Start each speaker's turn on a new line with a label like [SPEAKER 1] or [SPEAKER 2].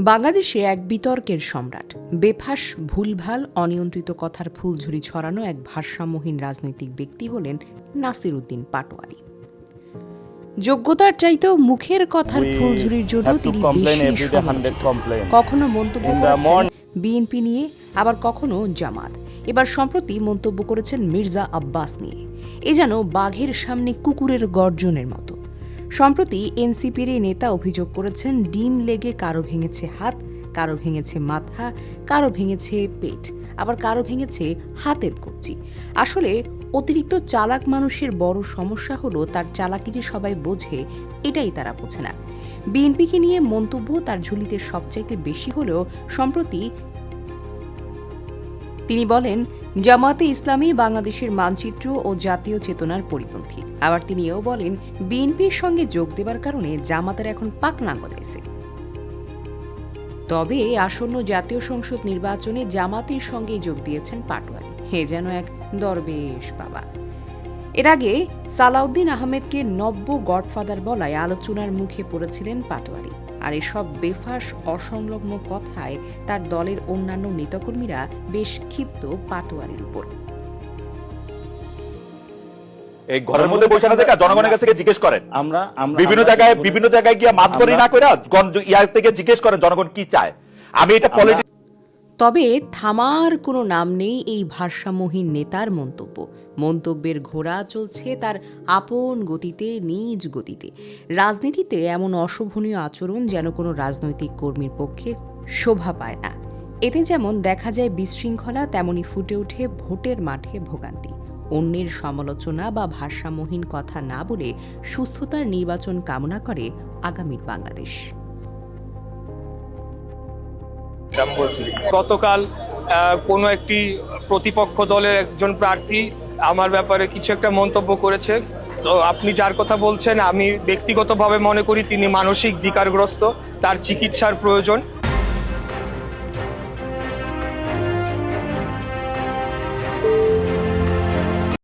[SPEAKER 1] বাংলাদেশে এক বিতর্কের সম্রাট। বেফাস ভুলভাল অনিয়ন্ত্রিত কথার ফুলঝুরি ছড়ানো এক ভারসাম্যহীন রাজনৈতিক ব্যক্তি হলেন নাসির উদ্দিন পাটোয়ারি। যোগ্যতার চাইতেও মুখের কথার ফুলঝুরির জন্য তিনি বেশি
[SPEAKER 2] every day, 100
[SPEAKER 1] সমালোচিত
[SPEAKER 2] complain.
[SPEAKER 1] কখনো মন্তব্য করেছেন বিএনপি নিয়ে আবার কখনো জামাত। এবার সম্প্রতি মন্তব্য করেছেন মির্জা আব্বাস নিয়ে। এ যেন বাঘের সামনে কুকুরের গর্জনের মতো। সম্প্রতি এনসিপির এই নেতা অভিযোগ করেছেন, ডিম লেগে কারও ভেঙেছে হাত, কারও ভেঙেছে মাথা, কারও ভেঙেছে পেট, আবার কারও ভেঙেছে হাতের কবজি। আসলে অতিরিক্ত চালাক মানুষের বড় সমস্যা হলো তার চালাকি যে সবাই বোঝে, এটাই তারা বোঝে না। বিএনপিকে নিয়ে মন্তব্য তার ঝুলিতে সবচাইতে বেশি হলেও সম্প্রতি তিনি বলেন, জামাতে ইসলামী বাংলাদেশের মানচিত্র ও জাতীয় চেতনার পরিপন্থী। আবার তিনি এও বলেন, বিএনপির সঙ্গে যোগ দেবার কারণে জামাতের এখন পাক নাঙ্গল এসে তবে আসন্ন জাতীয় সংসদ নির্বাচনে জামাতের সঙ্গে যোগ দিয়েছেন পাটোয়ারি। হে যেন এক দরবেশ বাবা। এর আগে সালাউদ্দিন আহমেদকে নব্য গডফাদার বলায় আলোচনার মুখে পড়েছিলেন পাটোয়ারি। আর এসব বেফাস অসংলগ্ন কথায় তার দলের অন্যান্য নেতাকর্মীরা বেশ ক্ষিপ্ত পাটোয়ারির উপর।
[SPEAKER 3] এই ঘরের মধ্যে বসে না দেখা জনগণের কাছে জিজ্ঞেস করেন।
[SPEAKER 2] আমরা আমরা
[SPEAKER 3] বিভিন্ন জায়গায় বিভিন্ন জায়গায় গিয়ে মাত
[SPEAKER 2] করি
[SPEAKER 3] না করে থেকে জিজ্ঞেস করেন জনগণ কি চায়? আমি এটা পলিটিক্স
[SPEAKER 1] তবে থামার কোনো নাম নেই এই ভারসাম্যহীন নেতার মন্তব্য। মন্তব্যের ঘোড়া চলছে তার আপন গতিতে, নিজ গতিতে। রাজনীতিতে এমন অশোভনীয় আচরণ যেন কোনো রাজনৈতিক কর্মীর পক্ষে শোভা পায় না। এতে যেমন দেখা যায় বিশৃঙ্খলা, তেমনি ফুটে ওঠে ভোটের মাঠে ভোগান্তি। অন্যের সমালোচনা বা ভারসাম্যহীন কথা না বলে সুস্থতার নির্বাচন কামনা করে আগামীর বাংলাদেশ।
[SPEAKER 4] গতকাল কোনো একটি প্রতিপক্ষ দলের একজন প্রার্থী আমার ব্যাপারে কিছু একটা মন্তব্য করেছে। তো আপনি যার কথা বলছেন, আমি ব্যক্তিগতভাবে মনে করি তিনি মানসিক বিকারগ্রস্ত, তার চিকিৎসার প্রয়োজন।